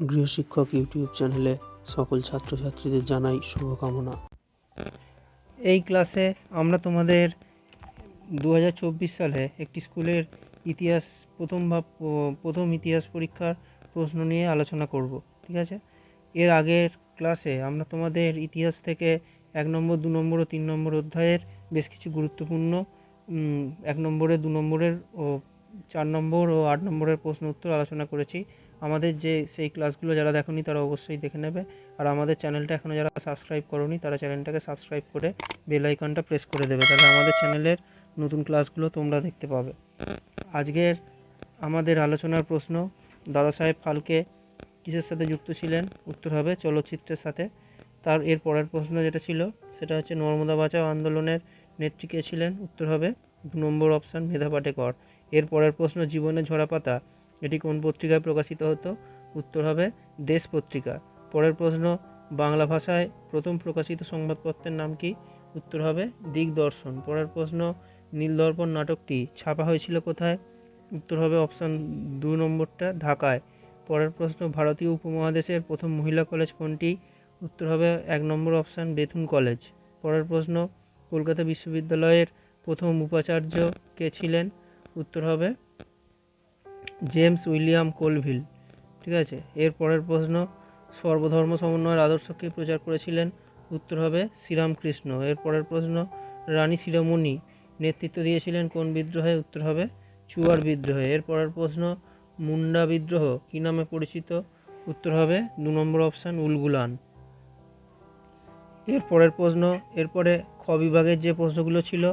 গৃহশিক্ষক YouTube চ্যানেলে সকল ছাত্রছাত্রীদের জানাই শুভকামনা। এই ক্লাসে আমরা তোমাদের দু হাজার চব্বিশ সালে একটি স্কুলের ইতিহাস, প্রথম ভাব প্রথম ইতিহাস পরীক্ষার প্রশ্ন নিয়ে আলোচনা করব, ঠিক আছে? এর আগের ক্লাসে আমরা তোমাদের ইতিহাস থেকে এক নম্বর, দু নম্বর ও তিন নম্বর অধ্যায়ের বেশ কিছু গুরুত্বপূর্ণ এক নম্বরের দু নম্বরের ও চার নম্বর ও আট নম্বরের প্রশ্ন উত্তর আলোচনা করেছি। আমাদের যে সেই ক্লাসগুলো যারা দেখোনি তারা অবশ্যই দেখে নেবে। আর আমাদের চ্যানেলটা এখনও যারা সাবস্ক্রাইব করোনি, তারা চ্যানেলটাকে সাবস্ক্রাইব করে বেল আইকনটা প্রেস করে দেবে। তাহলে আমাদের চ্যানেলের নতুন ক্লাসগুলো তোমরা দেখতে পাবে। আজকের আমাদের আলোচনার প্রশ্ন, দাদা সাহেব ফালকে কিসের সাথে যুক্ত ছিলেন? উত্তর হবে চলচ্চিত্রের সাথে। তার এর পরের প্রশ্ন যেটা ছিল, সেটা হচ্ছে নর্মদা বাঁচাও আন্দোলনের নেত্রী কে ছিলেন? উত্তর হবে দু নম্বর অপশান মেধা পাটেকর। এর পরের প্রশ্ন জীবনের ঝরাপাতা এটি কোন পত্রিকায় প্রকাশিত হতো? উত্তর হবে, দেশ পত্রিকা। পরের প্রশ্ন, বাংলা ভাষায় প্রথম প্রকাশিত সংবাদপত্রের নাম কি? উত্তর হবে, দিগদর্শন। পরের প্রশ্ন, নীলদর্পণ নাটকটি ছাপা হয়েছিল কোথায়? উত্তর হবে, অপশান দু নম্বরটা, ঢাকায়। পরের প্রশ্ন, ভারতীয় উপমহাদেশের প্রথম মহিলা কলেজ কোনটি? উত্তর হবে, এক নম্বর অপশান বেথুন কলেজ। পরের প্রশ্ন, কলকাতা বিশ্ববিদ্যালয়ের প্রথম উপাচার্য কে ছিলেন? উত্তর হবে জেমস উইলিয়াম কোলভিল, ঠিক আছে? এর পরের প্রশ্ন, সর্বধর্ম সমন্বয়ের আদর্শকে প্রচার করেছিলেন? উত্তর হবে শ্রীরামকৃষ্ণ। এর পরের প্রশ্ন, রানী শিরোমণি নেতৃত্ব দিয়েছিলেন কোন বিদ্রোহে? উত্তর হবে চুয়ার বিদ্রোহে। এর পরের প্রশ্ন, মুন্ডা বিদ্রোহ কী নামে পরিচিত? উত্তর হবে দু নম্বর অপশান, উলগুলান। এর পরের প্রশ্ন এরপরে খ বিভাগের যে প্রশ্নগুলো ছিল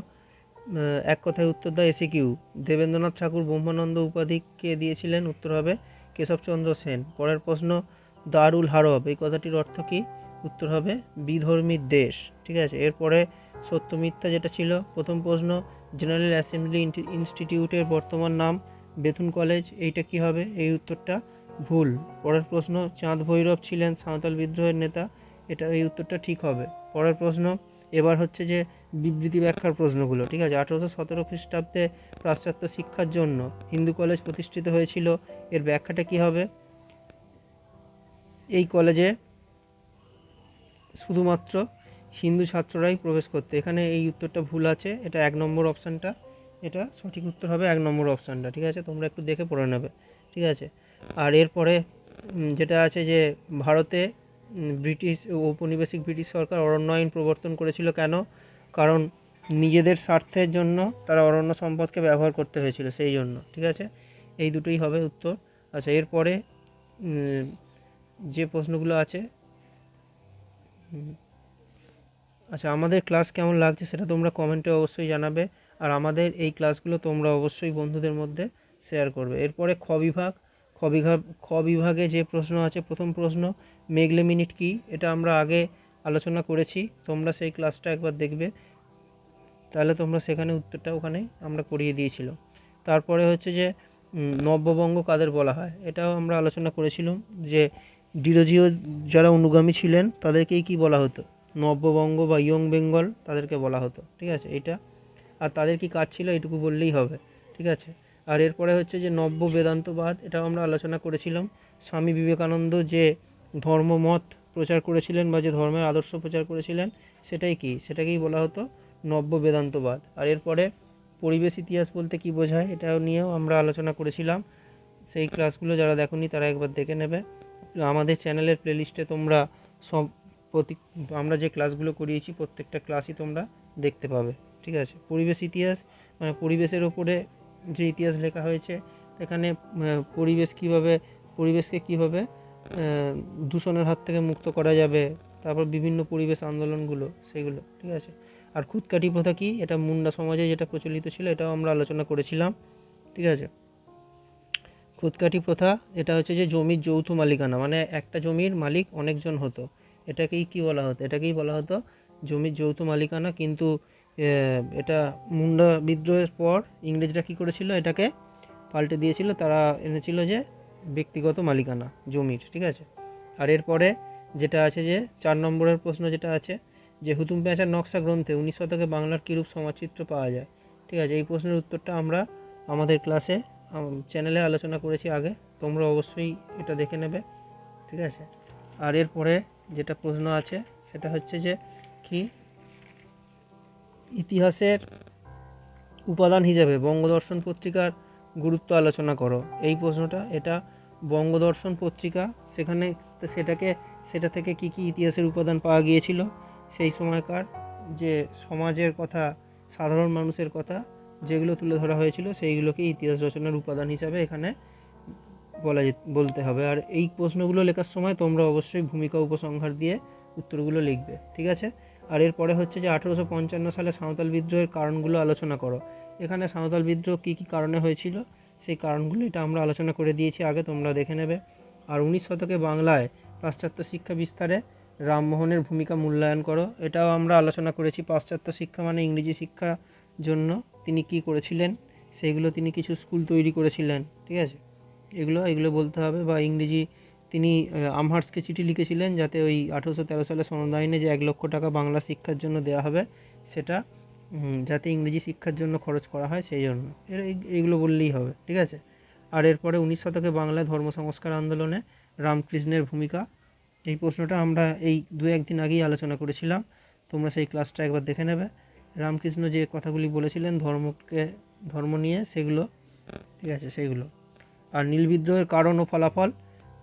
এক কথায় উত্তর দেয় এসি কিউ। দেবেন্দ্রনাথ ঠাকুর ব্রহ্মানন্দ উপাধি কে দিয়েছিলেন, উত্তর হবে কেশবচন্দ্র সেন। পরের প্রশ্ন, দারুল হারব, এই কথাটির অর্থ কী? উত্তর হবে বিধর্মীর দেশ। ঠিক আছে, এরপরে সত্য মিথ্যা যেটা ছিল, প্রথম প্রশ্ন, জেনারেল অ্যাসেম্বলি ইনস্টিটিউটের বর্তমান নাম বেথুন কলেজ, এইটা কি হবে? এই উত্তরটা ভুল। পরের প্রশ্ন, চাঁদ ভৈরব ছিলেন সাঁওতাল বিদ্রোহের নেতা, এটা এই উত্তরটা ঠিক হবে। পরের প্রশ্ন এবার হচ্ছে যে বিবৃতি ব্যাখ্যার প্রশ্নগুলো, ঠিক আছে? আঠেরোশো সতেরো খ্রিস্টাব্দে পাশ্চাত্য শিক্ষার জন্য হিন্দু কলেজ প্রতিষ্ঠিত হয়েছিল। এর ব্যাখ্যাটা কি হবে? এই কলেজে শুধুমাত্র হিন্দু ছাত্ররাই প্রবেশ করতে। এখানে এই উত্তরটা ভুল আছে। এটা এক নম্বর অপশানটা। এটা সঠিক উত্তর হবে এক নম্বর অপশানটা, ঠিক আছে? তোমরা একটু দেখে পড়ে নেবে, ঠিক আছে? আর এরপরে যেটা আছে যে ভারতে ব্রিটিশ ঔপনিবেশিক ব্রিটিশ সরকার অরণ্য আইন প্রবর্তন করেছিল কেন? কারণ নিজেদের স্বার্থের জন্য তারা অরণ্য সম্পদকে ব্যবহার করতে হয়েছিল, সেই জন্য, ঠিক আছে? এই দুটোই হবে উত্তর। আচ্ছা এরপরে যে প্রশ্নগুলো আছে আচ্ছা আমাদের ক্লাস কেমন লাগছে সেটা তোমরা কমেন্টে অবশ্যই জানাবে, আর আমাদের এই ক্লাসগুলো তোমরা অবশ্যই বন্ধুদের মধ্যে শেয়ার করবে। এরপরে খ বিভাগ বিভাগ, খ বিভাগে যে প্রশ্ন আছে, প্রথম প্রশ্ন, মেঘলে মিনিট কি? এটা আমরা আগে আলোচনা করেছি। তোমরা সেই ক্লাসটা একবার দেখবে। তাহলে তোমরা সেখানে উত্তরটা ওখানে আমরা করিয়ে দিয়েছিল। তারপরে হচ্ছে যে নব্যবঙ্গ কাদের বলা হয়? এটাও আমরা আলোচনা করেছিলাম যে, ডিরোজিও যারা অনুগামী ছিলেন, তাদেরকেই কি বলা হতো? নব্যবঙ্গ বা ইয়ং বেঙ্গল তাদেরকে বলা হতো। ঠিক আছে? এটা, আর তাদের কি কাজ ছিল? এটুকু বললেই হবে। ঠিক আছে? আর এরপরে হচ্ছে যে নব্য বেদান্তবাদ, এটাও আমরা আলোচনা করেছিলাম। স্বামী বিবেকানন্দ যে ধর্মমত প্রচার করেছিলেন বা যে ধর্মের আদর্শ প্রচার করেছিলেন, সেটাই কি? সেটাকেই বলা হতো নব্য বেদান্তবাদ। আর এরপরে পরিবেশ ইতিহাস বলতে কি বোঝায়, এটাও নিয়েও আমরা আলোচনা করেছিলাম। সেই ক্লাসগুলো যারা দেখোনি, তারা একবার দেখে নেবে। আমাদের চ্যানেলের প্লেলিস্টে তোমরা সব প্রতি আমরা যে ক্লাসগুলো করিয়েছি, প্রত্যেকটা ক্লাসই তোমরা দেখতে পাবে। ঠিক আছে? পরিবেশ ইতিহাস মানে পরিবেশের ওপরে যে ইতিহাস লেখা হয়েছে, এখানে পরিবেশ কীভাবে, পরিবেশকে কীভাবে দূষণের হাত থেকে মুক্ত করা যাবে, তারপর বিভিন্ন পরিবেশ আন্দোলনগুলো, সেগুলো, ঠিক আছে? আর খুদকাঠি প্রথা কি? এটা মুন্ডা সমাজে যেটা প্রচলিত ছিল, এটাও আমরা আলোচনা করেছিলাম, ঠিক আছে? খুদকাঠি প্রথা, এটা হচ্ছে যে জমির যৌথ মালিকানা মানে একটা জমির মালিক অনেকজন হতো। এটাকেই কি বলা হতো? এটাকেই বলা হতো জমির যৌথ মালিকানা, কিন্তু এটা মুন্ডা বিদ্রোহের পর ইংরেজরা কী করেছিল? এটাকে পাল্টে দিয়েছিল। তারা এনেছিল যে ব্যক্তিগত মালিকানা, জমির, ঠিক আছে? আর এরপরে যেটা আছে যে, চার নম্বরের প্রশ্ন যেটা আছে যে, হুতুম প্যাঁচার নকশা গ্রন্থে উনিশ শতকে বাংলার কীরূপ সমাজচিত্র পাওয়া যায়? ঠিক আছে, এই প্রশ্নের উত্তরটা আমরা আমাদের ক্লাসে চ্যানেলে আলোচনা করেছি আগে। তোমরা অবশ্যই এটা দেখে নেবে। ঠিক আছে? আর এরপরে যেটা প্রশ্ন আছে, সেটা হচ্ছে যে, কি ইতিহাসের উপাদান হিসেবে বঙ্গদর্শন পত্রিকার গুরুত্ব আলোচনা করো। এই প্রশ্নটা, এটা বঙ্গদর্শন পত্রিকা, সেখানে সেটাকে, সেটা থেকে কি কি ইতিহাসের উপাদান পাওয়া গিয়েছিল? সেই সময়কার যে সমাজের কথা, সাধারণ মানুষের কথা, যেগুলো তুলে ধরা হয়েছিল, সেইগুলোকে ইতিহাস রচনার উপাদান হিসাবে এখানে বলা বলতে হবে। আর এই প্রশ্নগুলো লেখার সময় তোমরা অবশ্যই ভূমিকা উপসংহার দিয়ে উত্তরগুলো লিখবে, ঠিক আছে? আর এরপরে হচ্ছে যে আঠেরোশো পঞ্চান্ন সালে সাঁওতাল বিদ্রোহের কারণগুলো আলোচনা করো। এখানে সাঁওতাল বিদ্রোহ কী কী কারণে হয়েছিল? সেই কারণগুলো এটা আমরা আলোচনা করে দিয়েছি আগে, তোমরা দেখে নেবে। আর উনিশ শতকে বাংলায় পাশ্চাত্য শিক্ষা বিস্তারে রামমোহনের ভূমিকা মূল্যায়ন করো। এটাও আমরা আলোচনা করেছি, পাশ্চাত্য শিক্ষা মানে ইংরেজি শিক্ষা জন্য তিনি কি করেছিলেন? সেইগুলো তিনি কিছু স্কুল তৈরি করেছিলেন, ঠিক আছে? এগুলো এগুলো বলতে হবে বা ইংরেজি তিনি আমহার্সকে চিঠি লিখেছিলেন যাতে ওই আঠেরোশো তেরো সালে সনদ আইনে যে এক লক্ষ টাকা বাংলা শিক্ষার জন্য দেওয়া হবে, সেটা যাতে ইংরেজি শিক্ষার জন্য খরচ করা হয় সেই জন্য। এইগুলো বললেই হবে, ঠিক আছে? আর এরপরে উনিশ শতকে বাংলায় ধর্ম সংস্কার আন্দোলনে রামকৃষ্ণের ভূমিকা। এই প্রশ্নটা আমরা এই দু একদিন আগেই আলোচনা করেছিলাম। তোমরা সেই ক্লাসটা একবার দেখে নেবে। রামকৃষ্ণ যে কথাগুলি বলেছিলেন, ধর্মকে, ধর্ম নিয়ে, সেগুলো, ঠিক আছে সেইগুলো আর নীল বিদ্রোহের কারণ ও ফলাফল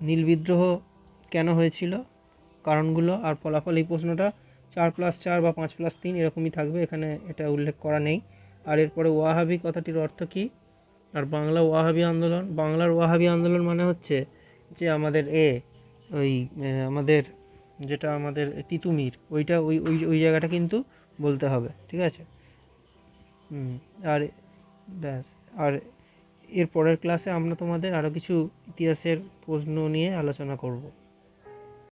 নীল বিদ্রোহ কেন হয়েছিল? কারণগুলো আর ফলাফল এই প্রশ্নটা চার প্লাস চার বা পাঁচ প্লাস তিন এরকমই থাকবে, এখানে এটা উল্লেখ করা নেই। আর এরপরে ওয়াহাবি কথাটির অর্থ কী? আর বাংলা ওয়াহাবি আন্দোলন, বাংলার ওয়াহাবি আন্দোলন মানে হচ্ছে যে আমাদের এ, ওই আমাদের যেটা আমাদের তিতুমির, ওইটা ওই ওই ওই জায়গাটা কিন্তু বলতে হবে, ঠিক আছে? হুম, আর ব্যাস, আর এর পরের ক্লাসে আমরা তোমাদের আরও কিছু ইতিহাসের প্রশ্ন নিয়ে আলোচনা করব।